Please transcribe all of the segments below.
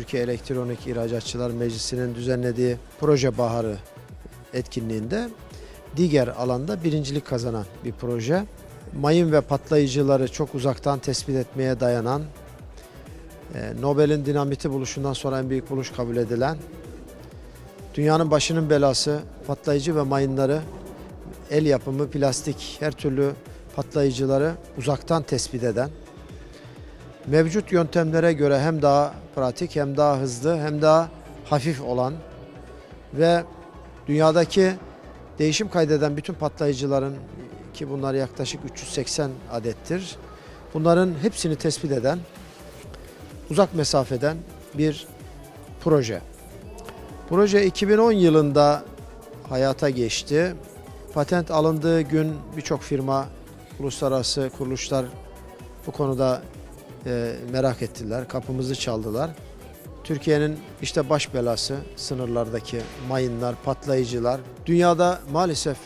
Türkiye Elektronik İhracatçılar Meclisi'nin düzenlediği Proje Baharı etkinliğinde diğer alanda birincilik kazanan bir proje. Mayın ve patlayıcıları çok uzaktan tespit etmeye dayanan, e, Nobel'in dinamiti buluşundan sonra en büyük buluş kabul edilen, dünyanın başının belası patlayıcı ve mayınları, el yapımı plastik her türlü patlayıcıları uzaktan tespit eden, mevcut yöntemlere göre hem daha pratik hem daha hızlı hem daha hafif olan ve dünyadaki değişim kaydeden bütün patlayıcıların ki bunlar yaklaşık 380 adettir. Bunların hepsini tespit eden uzak mesafeden bir proje. Proje 2010 yılında hayata geçti. Patent alındığı gün birçok firma, uluslararası kuruluşlar bu konuda e, merak ettiler. Kapımızı çaldılar. Türkiye'nin işte baş belası sınırlardaki mayınlar, patlayıcılar. Dünyada maalesef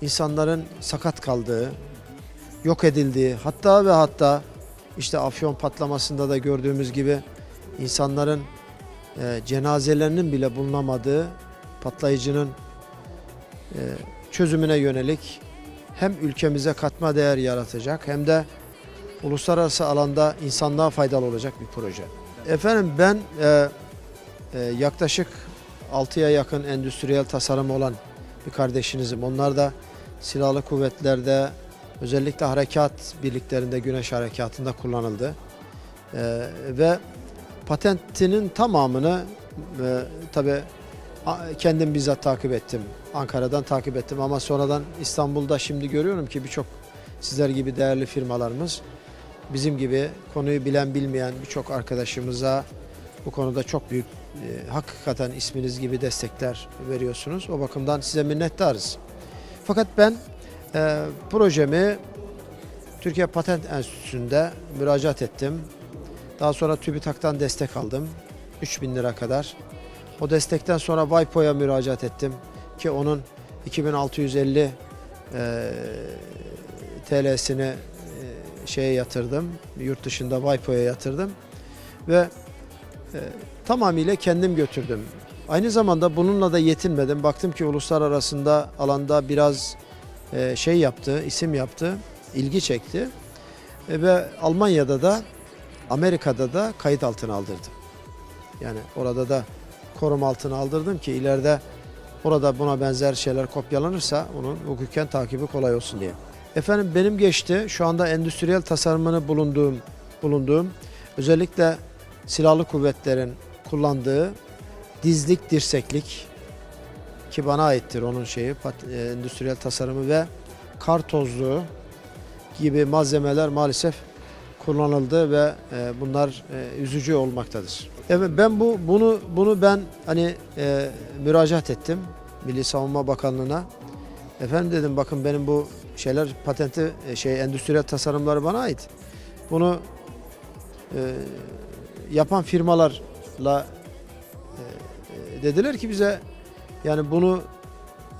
insanların sakat kaldığı, yok edildiği, hatta ve hatta işte Afyon patlamasında da gördüğümüz gibi insanların e, cenazelerinin bile bulunamadığı patlayıcının e, çözümüne yönelik hem ülkemize katma değer yaratacak hem de uluslararası alanda insanlığa faydalı olacak bir proje. Efendim ben e, e, yaklaşık 6'ya yakın endüstriyel tasarım olan bir kardeşinizim. Onlar da silahlı kuvvetlerde özellikle harekat birliklerinde güneş harekatında kullanıldı. E, ve patentinin tamamını e, tabi kendim bizzat takip ettim. Ankara'dan takip ettim ama sonradan İstanbul'da şimdi görüyorum ki birçok sizler gibi değerli firmalarımız bizim gibi konuyu bilen bilmeyen birçok arkadaşımıza bu konuda çok büyük e, hakikaten isminiz gibi destekler veriyorsunuz. O bakımdan size minnettarız. Fakat ben e, projemi Türkiye Patent Enstitüsü'nde müracaat ettim. Daha sonra TÜBİTAK'tan destek aldım. 3000 lira kadar. O destekten sonra WIPO'ya müracaat ettim ki onun 2650 e, TL'sini şeye yatırdım. Yurt dışında WIPO'ya yatırdım ve e, tamamıyla kendim götürdüm. Aynı zamanda bununla da yetinmedim. Baktım ki uluslararasında alanda biraz e, şey yaptı, isim yaptı, ilgi çekti. E, ve Almanya'da da Amerika'da da kayıt altına aldırdım. Yani orada da koruma altına aldırdım ki ileride orada buna benzer şeyler kopyalanırsa onun hukuken takibi kolay olsun diye. Efendim benim geçti. Şu anda endüstriyel tasarımını bulunduğum bulunduğum özellikle silahlı kuvvetlerin kullandığı dizlik dirseklik ki bana aittir onun şeyi e, endüstriyel tasarımı ve kar tozluğu gibi malzemeler maalesef kullanıldı ve e, bunlar e, üzücü olmaktadır. Evet ben bu bunu bunu ben hani e, müracaat ettim Milli Savunma Bakanlığı'na. Efendim dedim bakın benim bu şeyler patenti e, şey endüstriyel tasarımları bana ait. Bunu e, yapan firmalarla e, dediler ki bize yani bunu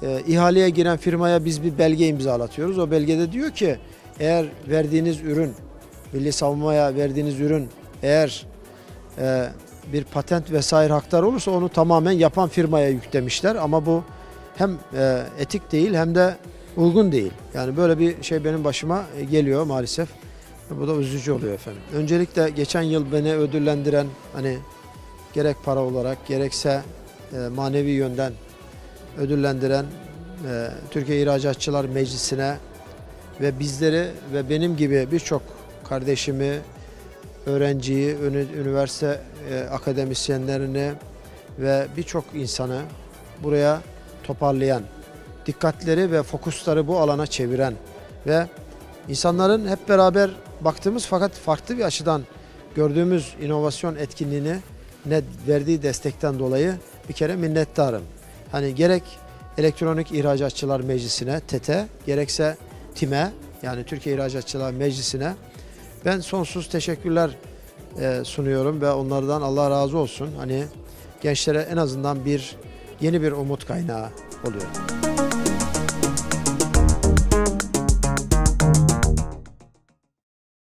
e, ihaleye giren firmaya biz bir belge imzalatıyoruz. O belgede diyor ki eğer verdiğiniz ürün milli savunmaya verdiğiniz ürün eğer e, bir patent vesaire hakları olursa onu tamamen yapan firmaya yüklemişler ama bu hem e, etik değil hem de uygun değil. Yani böyle bir şey benim başıma e, geliyor maalesef. Bu da üzücü oluyor efendim. Öncelikle geçen yıl beni ödüllendiren hani gerek para olarak gerekse e, manevi yönden ödüllendiren e, Türkiye İhracatçılar Meclisi'ne ve bizleri ve benim gibi birçok kardeşimi, öğrenciyi, üniversite e, akademisyenlerini ve birçok insanı buraya toparlayan, dikkatleri ve fokusları bu alana çeviren ve insanların hep beraber baktığımız fakat farklı bir açıdan gördüğümüz inovasyon etkinliğini ne verdiği destekten dolayı bir kere minnettarım. Hani gerek Elektronik İhracatçılar Meclisi'ne, TET'e, gerekse TİM'e yani Türkiye İhracatçılar Meclisi'ne ben sonsuz teşekkürler e, sunuyorum ve onlardan Allah razı olsun. Hani gençlere en azından bir yeni bir umut kaynağı oluyor.